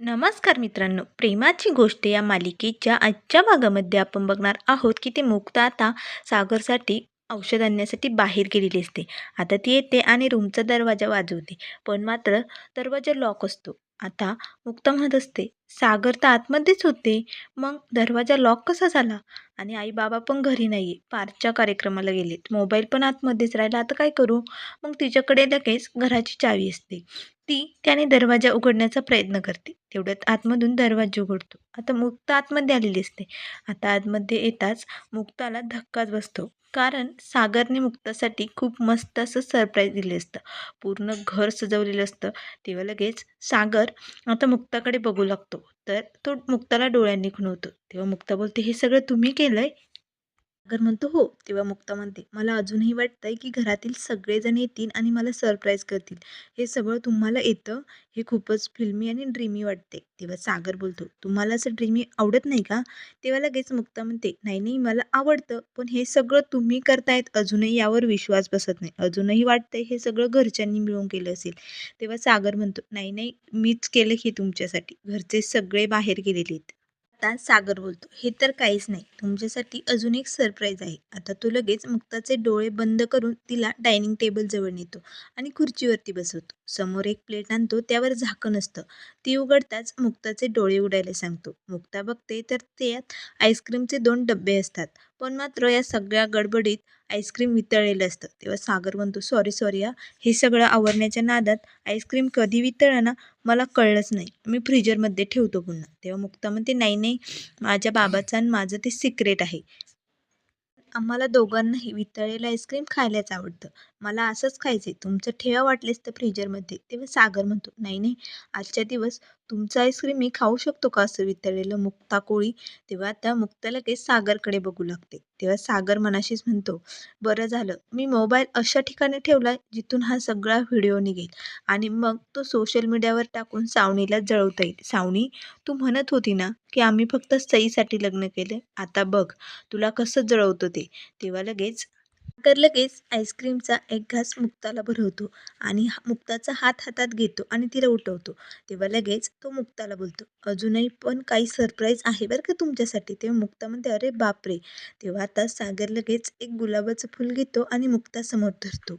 नमस्कार मित्रांनो प्रेमाची गोष्ट या मालिकेच्या आजच्या भागामध्ये आपण बघणार आहोत की ते मुक्ता आता सागरसाठी औषध आणण्यासाठी बाहेर गेलेली असते. आता ती येते आणि रूमचा दरवाजा वाजवते. पण मात्र दरवाजा लॉक असतो. आता मुक्ता म्हणत असते सागर तर आतमध्येच होते. मग दरवाजा लॉक कसा झाला? आणि आई बाबा पण घरी नाही आहे पारच्या कार्यक्रमाला गेलेत. मोबाईल पण आतमध्येच राहिला. आता काय करू? मग तिच्याकडे लगेच घराची चावी असते. ती त्याने दरवाजा उघडण्याचा प्रयत्न करते. तेवढ्यात आतमधून दरवाजा उघडतो. आता मुक्ता आतमध्ये आलेली असते आता आतमध्ये येताच मुक्ताला धक्काच बसतो. कारण सागरने मुक्तासाठी खूप मस्त असं सरप्राईज दिले असतं. पूर्ण घर सजवलेलं असतं. तेव्हा लगेच सागर आता मुक्ताकडे बघू लागतो. तर तो मुक्ताला डोळ्यांनी खुणवतो. तेव्हा मुक्ता बोलते हे सगळं तुम्ही केलं आहे सागर म्हणतो हो तेव्हा मुक्ता म्हणते मला अजूनही वाटतंय की घरातील सगळेजण येतील आणि मला सरप्राईज करतील. हे सगळं तुम्हाला येतं हे खूपच फिल्मी आणि ड्रीमी वाटते. तेव्हा सागर बोलतो तुम्हाला असं ड्रीमी आवडत नाही का? तेव्हा लगेच मुक्ता म्हणते नाही नाही मला आवडतं पण हे सगळं तुम्ही करतायत अजूनही यावर विश्वास बसत नाही. अजूनही वाटतंय हे सगळं घरच्यांनी मिळून केलं असेल. तेव्हा सागर म्हणतो नाही नाही मीच केलं हे तुमच्यासाठी. घरचे सगळे बाहेर गेलेले आहेत. आता सागर बोलतो हे तर काहीच नाही. तुमच्यासाठी अजून एक सरप्राईज आहे. आता तो लगेच मुक्ताचे डोळे बंद करून तिला डायनिंग टेबल जवळ नेतो आणि खुर्चीवरती बसवतो. समोर एक प्लेट आणतो त्यावर झाकण असतं. ती उघडताच मुक्ताचे डोळे उडायला सांगतो. मुक्ता बघते तर त्यात आईस्क्रीमचे दोन डबे असतात पण मात्र या सगळ्या गडबडीत आईस्क्रीम वितळलेलं असतं. तेव्हा सागर म्हणतो सॉरी सॉरी हा. हे सगळं आवरण्याच्या नादात आईस्क्रीम कधी वितळलं मला कळलंच नाही. मी फ्रीजरमध्ये ठेवतो पुन्हा. तेव्हा मुक्ता म्हणते नाही नाही माझ्या बाबाचं आणि माझं ते सिक्रेट आहे. आम्हाला दोघांनाही वितळलेलं आईस्क्रीम खायलाच आवडतं. मला असंच खायचं आहे तुमचं ठेवा वाटलेस तर फ्रीजरमध्ये. तेव्हा सागर म्हणतो नाही नाही आजच्या दिवस तुमचं आईस्क्रीम मी खाऊ शकतो का? असं वितळलेलं मुक्ता कोळी. तेव्हा त्या मुक्ता लगेच सागरकडे बघू लागते. तेव्हा सागर मनाशीच म्हणतो बरं झालं मी मोबाईल अशा ठिकाणी ठेवला जिथून हा सगळा व्हिडिओ निघेल आणि मग तो सोशल मीडियावर टाकून सावणीला जळवता येईल. सावणी तू म्हणत होती ना की आम्ही फक्त सईसाठी लग्न केले? आता बघ तुला कसं जळवतो ते. तेव्हा लगेच सागर लगेच आईस्क्रीमचा एक घास मुक्ताला भरवतो आणि हा- मुक्ताचा हात हातात घेतो आणि तिला उठवतो. तेव्हा लगेच तो मुक्ताला बोलतो अजूनही पण काही सरप्राईज आहे बरं का तुमच्यासाठी? तेव्हा मुक्ता म्हणते अरे बापरे! तेव्हा आता सागर लगेच एक गुलाबाचं फूल घेतो आणि मुक्तासमोर धरतो.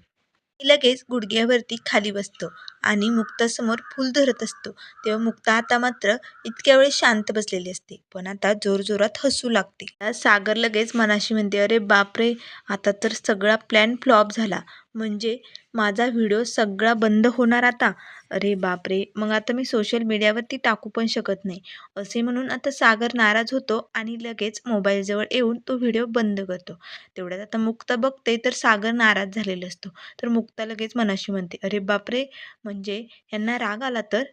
लगेच गुडघ्यावरती खाली बसतो. आणि मुक्तासमोर फूल धरत असतो. तेव्हा मुक्ता आता मात्र इतक्या वेळेस शांत बसलेली असते. पण आता जोरजोरात हसू लागते. सागर लगेच मनाशी म्हणते अरे बापरे आता तर सगळा प्लॅन फ्लॉप झाला. म्हणजे माझा व्हिडिओ सगळा बंद होणार आता? अरे बापरे मग आता मी सोशल मीडियावरती टाकू पण शकत नाही. असे म्हणून आता सागर नाराज होतो आणि लगेच मोबाईलजवळ येऊन तो व्हिडिओ बंद करतो. तेवढ्यात आता मुक्ता बघते तर सागर नाराज झालेला असतो. तर मुक्ता लगेच मनाशी म्हणते अरे बापरे म्हणजे म्हणजे यांना राग आला तर?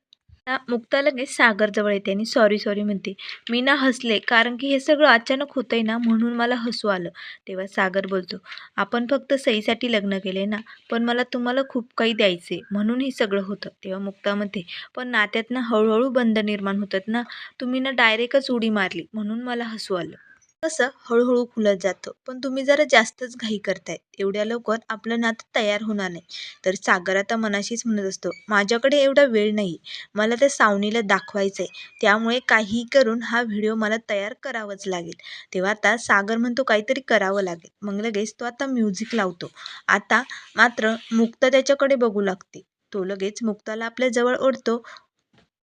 मुक्ता लगेच सागरजवळ येते आणि सॉरी सॉरी म्हणते. मी ना हसले कारण की हे सगळं अचानक होतंय ना म्हणून मला हसू आलं. तेव्हा सागर बोलतो आपण फक्त सईसाठी लग्न केले ना पण मला तुम्हाला खूप काही द्यायचे म्हणून हे सगळं होतं. तेव्हा मुक्ता म्हणते पण नात्यात ना हळूहळू बंद निर्माण होतात ना तुम्ही ना डायरेक्टच उडी मारली म्हणून मला हसू आलं. कसं हळूहळू खुलत जातं. पण तुम्ही जरा जास्तच घाई करताय. एवढ्या लवकर आपलं नातं तयार होणार नाही. तर सागर आता मनाशीच म्हणत असतो माझ्याकडे एवढा वेळ नाही. मला त्या सावनीला दाखवायचं आहे त्यामुळे काही करून हा व्हिडिओ मला तयार करावाच लागेल. तेव्हा आता सागर म्हणतो काहीतरी करावं लागेल. मग लगेच तो आता म्युझिक लावतो. आता मात्र मुक्ता त्याच्याकडे बघू लागते. तो लगेच मुक्ताला आपल्या जवळ ओढतो.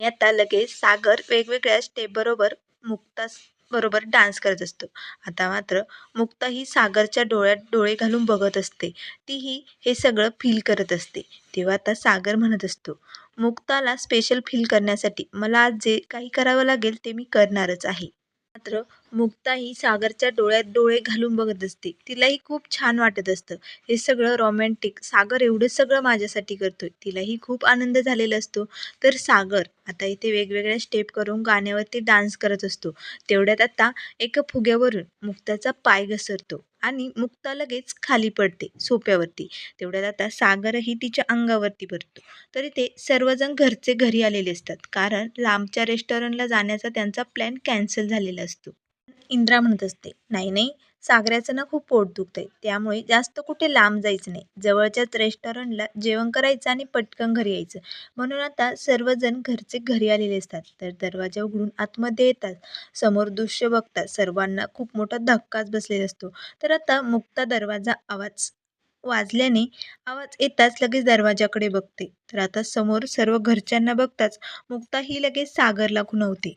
आता लगेच सागर वेगवेगळ्या स्टेपबरोबर मुक्ता बरोबर डान्स करत असतो. आता मात्र मुक्ता ही सागरच्या डोळ्यात डोळे घालून बघत असते. तीही हे सगळं फील करत असते. तेव्हा आता सागर म्हणत असतो मुक्ताला स्पेशल फील करण्यासाठी मला आज जे काही करावं लागेल ते मी करणारच आहे. मात्र मुक्ता ही सागरच्या डोळ्यात डोळे घालून बघत असते. तिलाही खूप छान वाटत असतं. हे सगळं रोमॅन्टिक सागर एवढं सगळं माझ्यासाठी करतोय. तिलाही खूप आनंद झालेला असतो. तर सागर आता इथे वेगवेगळ्या स्टेप करून गाण्यावरती डान्स करत असतो. तेवढ्यात आता एका फुग्यावरून मुक्ताचा पाय घसरतो आणि मुक्ता लगेच खाली पडते सोप्यावरती. तेवढ्यात आता सागरही तिच्या अंगावरती पडतो. तरी ते सर्वजण घरचे घरी आलेले असतात. कारण लांबच्या रेस्टॉरंटला जाण्याचा त्यांचा प्लॅन कॅन्सल झालेला असतो. इंद्रा म्हणत असते. नाही नाही सागऱ्याचं ना खूप पोट दुखतंय. त्यामुळे जास्त कुठे लांब जायचं नाही. जवळच्याच रेस्टॉरंटला जेवण करायचं आणि पटकन घरी यायचं. म्हणून आता सर्वजण घरचे घरी आलेले असतात. तर दरवाजा उघडून आतमध्ये येतात. समोर दृश्य बघतात. सर्वांना खूप मोठा धक्काच बसलेला असतो. तर आता मुक्ता दरवाजा आवाज वाजल्याने आवाज येताच लगेच दरवाजाकडे बघते. तर आता समोर सर्व घरच्यांना बघताच मुक्ता ही लगेच सागरला खुणवते.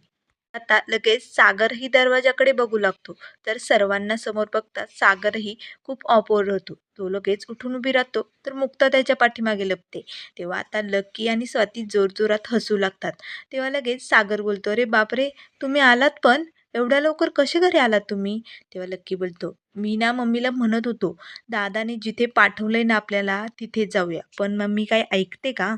आता लगेच सागरही दरवाजाकडे बघू लागतो. तर सर्वांना समोर बघता सागरही खूप ऑपोर होतो. तो लगेच उठून उभी राहतो. तर मुक्ता त्याच्या पाठीमागे लपते. तेव्हा आता लकी आणि स्वाती जोरजोरात हसू लागतात. तेव्हा लगेच सागर बोलतो अरे बापरे तुम्ही आलात पण? एवढ्या लवकर कसे घरी आलात तुम्ही? तेव्हा लक्की बोलतो मी ना मम्मीला म्हणत होतो दादाने जिथे पाठवलंय ना आपल्याला तिथे जाऊया. पण मम्मी काय ऐकते का?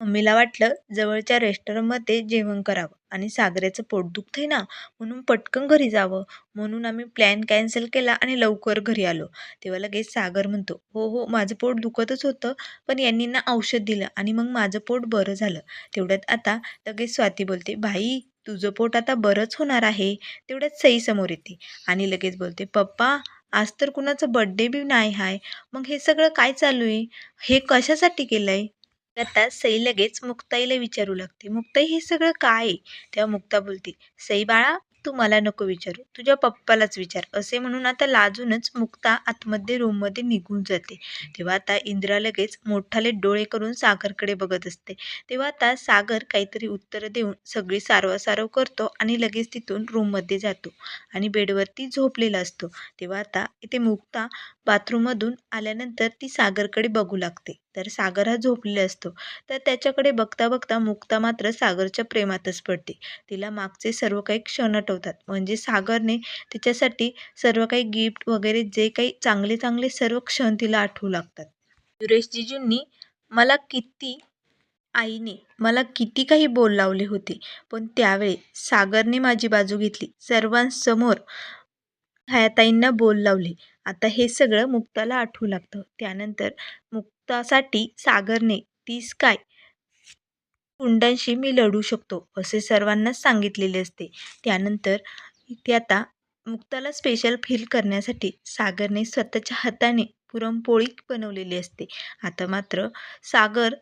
मम्मीला वाटलं जवळच्या रेस्टॉरंटमध्ये जेवण करावं आणि सागऱ्याचं पोट दुखतंय ना म्हणून पटकन घरी जावं. म्हणून आम्ही प्लॅन कॅन्सल केला आणि लवकर घरी आलो. तेव्हा लगेच सागर म्हणतो हो हो माझं पोट दुखतच होतं पण यांनी ना औषध दिलं आणि मग माझं पोट बरं झालं. तेवढ्यात आता लगेच स्वाती बोलते भाई तुझं पोट आता बरंच होणार आहे. तेवढ्यात सई समोर येते आणि लगेच बोलते पप्पा आज तर कुणाचं बड्डे बी नाही आहे मग हे सगळं काय चालू आहे? हे कशासाठी केलं आहे आता सई लगेच मुक्ताईला विचारू लागते. मुक्ताई हे सगळं काय आहे? तेव्हा मुक्ता बोलते सई बाळा तू मला नको विचारू. तुझ्या पप्पालाच विचार. असे म्हणून आता लाजूनच मुक्ता आतमध्ये रूममध्ये निघून जाते. तेव्हा आता इंद्रा लगेच मोठाले डोळे करून सागरकडे बघत असते. तेव्हा आता सागर काहीतरी उत्तर देऊन सगळी सारवासारव करतो आणि लगेच तिथून रूममध्ये जातो आणि बेडवरती झोपलेला असतो. तेव्हा आता इथे मुक्ता बाथरूममधून आल्यानंतर ती सागरकडे बघू लागते. तर सागर हा झोपलेला असतो. तर त्याच्याकडे बघता बघता मुक्ता मात्र सागरच्या प्रेमातच पडते. तिला मागचे सर्व काही क्षण आठवतात. म्हणजे सागरने तिच्यासाठी सर्व काही गिफ्ट वगैरे जे काही चांगले चांगले सर्व क्षण तिला आठवू लागतात. सुरेशजीजूंनी मला किती आईने मला किती काही बोल लावले होते. पण त्यावेळी सागरने माझी बाजू घेतली. सर्वांसमोर हयाताईंना बोल लावले. आता हे सगळं मुक्ताला आठवू लागतं. त्यानंतर मुक्तासाठी सागरने तीस काय कुंडांशी मी लढू शकतो असे सर्वांनाच सांगितलेले असते. त्यानंतर ते आता मुक्ताला स्पेशल फील करण्यासाठी सागरने स्वतःच्या हाताने पुरणपोळी बनवलेली असते. आता मात्र सागर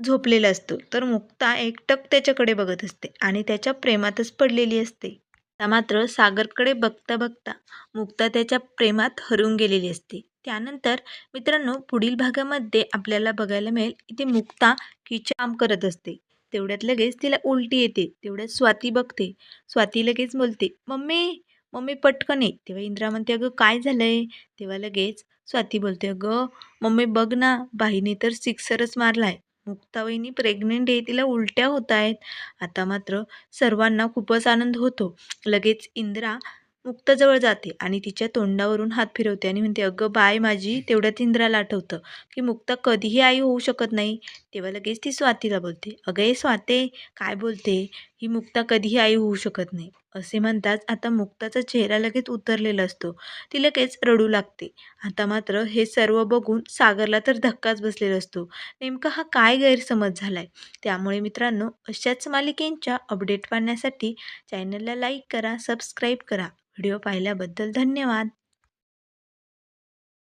झोपलेला असतो. तर मुक्ता एकटक त्याच्याकडे बघत असते आणि त्याच्या प्रेमातच पडलेली असते. आता मात्र सागरकडे बघता बघता मुक्ता त्याच्या प्रेमात हरून गेलेली असते. त्यानंतर मित्रांनो पुढील भागामध्ये आपल्याला बघायला मिळेल इथे मुक्ता किचन काम करत असते. तेवढ्यात लगेच तिला उलटी येते तेवढ्यात स्वाती बघते. स्वाती लगेच बोलते मम्मी मम्मी पटकन ये. तेव्हा इंद्रा म्हणते अगं काय झालंय? तेव्हा लगेच स्वाती बोलते अगं मम्मी बघ ना बाईने तर सिक्सरच मारलाय. मुक्तावहिनी प्रेग्नेंट आहे तिला उलट्या होत आहेत. आता मात्र सर्वांना खूपच आनंद होतो. लगेच इंद्रा मुक्ताजवळ जाते आणि तिच्या तोंडावरून हात फिरवते आणि म्हणते अगं बाय माझी तेवढ्यात इंद्राला आठवतं की मुक्ता कधीही आई होऊ शकत नाही. तेव्हा लगेच ती स्वातीला बोलते अगं स्वाते काय बोलते? ही मुक्ता कधीही आई होऊ शकत नाही. असे म्हणताच आता मुक्ताचा चेहरा लगेच उतरलेला असतो. ती लगेच रडू लागते. आता मात्र हे सर्व बघून सागरला तर धक्काच बसलेला असतो. नेमका हा काय गैरसमज झालाय? त्यामुळे मित्रांनो अशाच मालिकेंच्या अपडेट पाहण्यासाठी चॅनलला लाईक करा सबस्क्राईब करा. व्हिडिओ पाहिल्याबद्दल धन्यवाद.